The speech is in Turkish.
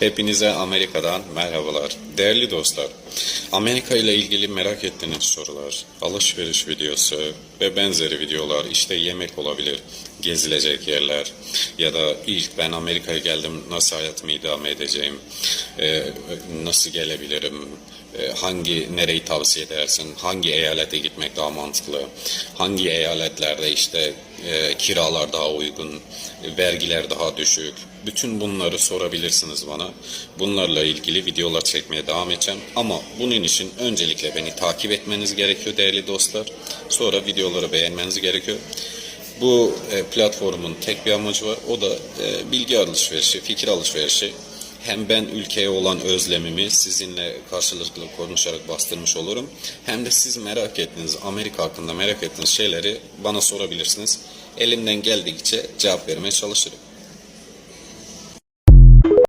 Hepinize Amerika'dan merhabalar. Değerli dostlar, Amerika ile ilgili merak ettiğiniz sorular, alışveriş videosu ve benzeri videolar, işte yemek olabilir, gezilecek yerler ya da ilk ben Amerika'ya geldim nasıl hayatımı idame edeceğim, e, nasıl gelebilirim, e, hangi nereyi tavsiye edersin, hangi eyalete gitmek daha mantıklı, hangi eyaletlerde işte e, kiralar daha uygun, vergiler daha düşük, bütün bunları sorabilirsiniz bana. Bunlarla ilgili videolar çekmeye devam edeceğim. Ama bunun için öncelikle beni takip etmeniz gerekiyor değerli dostlar. Sonra videoları beğenmeniz gerekiyor. Bu e, platformun tek bir amacı var. O da e, bilgi alışverişi, fikir alışverişi. Hem ben ülkeye olan özlemimi sizinle karşılıklı konuşarak bastırmış olurum. Hem de siz merak ettiğiniz, Amerika hakkında merak ettiğiniz şeyleri bana sorabilirsiniz. Elimden geldikçe cevap vermeye çalışırım.